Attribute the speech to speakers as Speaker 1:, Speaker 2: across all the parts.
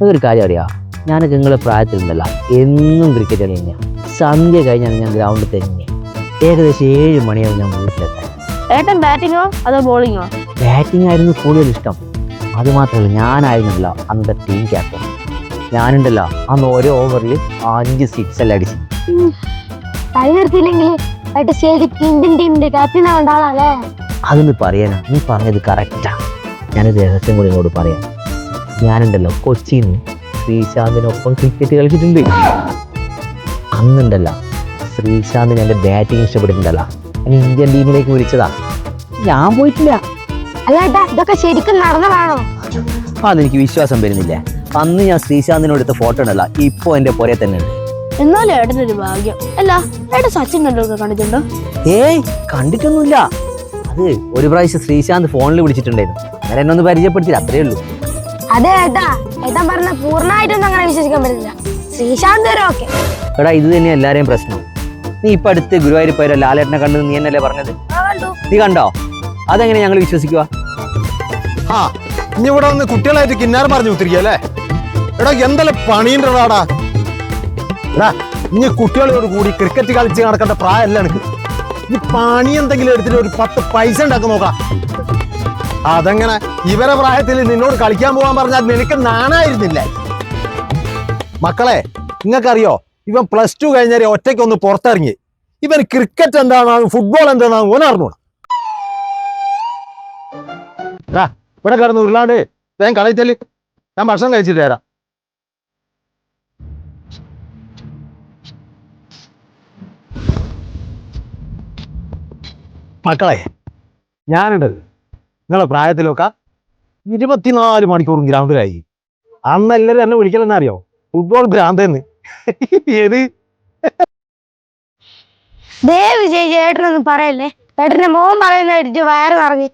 Speaker 1: അതൊരു കാര്യം അറിയാം? ഞാനൊക്കെ നിങ്ങളെ പ്രായത്തിലുണ്ടല്ല എന്നും ക്രിക്കറ്റ് കളി തന്നെയാണ് സന്ധ്യ കഴിഞ്ഞാണ് ഞാൻ ഗ്രൗണ്ടിൽ തന്നെ. ഏകദേശം ഏഴ് മണിയാവും ഞാൻ വീട്ടിലെത്താൻ.
Speaker 2: ഏട്ടൻ ബാറ്റിങ്ങോ അതോ ബോളിങ്ങോ
Speaker 1: ബാറ്റിംഗ് ആയിരുന്നു കൂടുതൽ ഇഷ്ടം. അത് മാത്രമല്ല ഞാനായിരുന്നല്ലോ അന്നത്തെ ടീം ക്യാപ്റ്റൻ ഞാനുണ്ടല്ലോ അന്ന് ഓരോ ഓവറിൽ അഞ്ച് സിക്സ് എല്ലാം അടിച്ചു അതൊന്ന് പറയാനാ. നീ പറഞ്ഞത് കറക്റ്റാ ഞാനൊരു രഹസ്യം കൂടി എന്നോട് പറയാം. ഞാനുണ്ടല്ലോ കൊച്ചിയിൽ നിന്ന് ശ്രീശാന്തിനൊപ്പം ക്രിക്കറ്റ് കളിച്ചിട്ടുണ്ട്. അന്നുണ്ടല്ല ശ്രീശാന്തിന് എന്റെ ബാറ്റിംഗ് ഇഷ്ടപ്പെട്ടിട്ടുണ്ടല്ല. ഇന്ത്യൻ ടീമിലേക്ക് വിളിച്ചതാ. ഞാൻ പോയിട്ടില്ല.
Speaker 3: ഇതൊക്കെ ശരിക്കും നടന്നതാണോ?
Speaker 1: അതെനിക്ക് വിശ്വാസം വരുന്നില്ല. അന്ന് ഞാൻ ശ്രീശാന്തിനോട് എടുത്ത ഫോട്ടോ ഉണ്ടല്ല ഇപ്പൊ എന്റെ പുറേ തന്നെ ഉണ്ട്.
Speaker 2: എന്നാലും ഏട്ടനൊരു ഭാഗ്യം. അല്ല ഏട്ടൻ സച്ചിൻ ടെണ്ടുൽക്കർ കണ്ടിട്ടുണ്ടോ?
Speaker 1: ഏയ് കണ്ടിട്ടൊന്നുമില്ല. അത് ഒരു പ്രാവശ്യം ശ്രീശാന്ത് ഫോണിൽ വിളിച്ചിട്ടുണ്ടായിരുന്നു. അങ്ങനെ എന്നെ ഒന്ന് പരിചയപ്പെടുത്തില്ല അത്രേ ഉള്ളൂ.
Speaker 3: അതെ ഏട്ടാ. ഏട്ടൻ പറഞ്ഞ പൂർണമായിട്ടൊന്നും അങ്ങനെ വിശ്വസിക്കാൻ പറ്റില്ല ശ്രീശാന്ത് വരെ ഓക്കെ
Speaker 1: എടാ ഇത് തന്നെ എല്ലാരെയും പ്രശ്നം. നീ ഇപ്പൊ അടുത്ത് ഗുരുവായൂർ പോയ ലാലേട്ടനെ കണ്ടത് നീ എന്നല്ലേ പറഞ്ഞത്? നീ കണ്ടോ? അതെങ്ങനെ ഞങ്ങൾ വിശ്വസിക്കുക
Speaker 4: ആ ഇനി ഇവിടെ വന്ന് കുട്ടികളായിട്ട് കിന്നാർ പറഞ്ഞു കുത്തിരിക്കല്ലേ എടാ എന്തെല്ലാം പണിയുണ്ടാടാ? എടാ ഇനി കുട്ടികളോട് കൂടി ക്രിക്കറ്റ് കളിച്ച് നടക്കേണ്ട പ്രായമല്ല എനിക്ക് ഈ പണി എന്തെങ്കിലും എടുത്തിട്ട് ഒരു പത്ത് പൈസ ഉണ്ടാക്കി നോക്കാം. അതെങ്ങനെ ഇവരെ പ്രായത്തിൽ നിന്നോട് കളിക്കാൻ പോകാൻ പറഞ്ഞാൽ നിനക്ക് നാണായിരുന്നില്ലേ? മക്കളെ നിങ്ങൾക്കറിയോ? ഇവൻ പ്ലസ് ടു കഴിഞ്ഞാൽ ഒറ്റയ്ക്ക് ഒന്ന് പുറത്തിറങ്ങി. ഇവൻ ക്രിക്കറ്റ് എന്താണ് ഫുട്ബോൾ എന്താണ് ഓൻ അറിഞ്ഞൂടാ. എടാ, ഇവിടെ കിടന്ന് ഉരുളാണ്ട് വേഗം കളയിച്ചൽ ഞാൻ ഭക്ഷണം കഴിച്ചിട്ട് തരാം മക്കളെ ഞാനുണ്ട് നിങ്ങളെ പ്രായത്തിലൊക്കെ ഇരുപത്തിനാല് മണിക്കൂറും ഗ്രൗണ്ടിലായി. അന്ന് എല്ലാവരും എന്നെ വിളിക്കലെന്ന് അറിയോ? ഫുട്ബോൾ ഭ്രാന്തെന്ന്. ഏത്?
Speaker 3: ദേ വിജയ് ചേട്ടനൊന്നും പറയല്ലേ? ഏട്ടന്റെ മോൻ പറയുന്ന അടിച്ച് വയറ് നിറഞ്ഞ്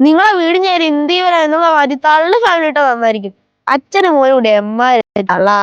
Speaker 2: നിങ്ങളെ വീട് ഞാൻ ഇന്ത്യ വരെ എന്നുള്ള മാതിരി തള്ളു ഫാമിലി ഇട്ടാ നന്നായിരിക്കും അച്ഛനും മോനും കൂടി എമ്മാര് തള്ളാ.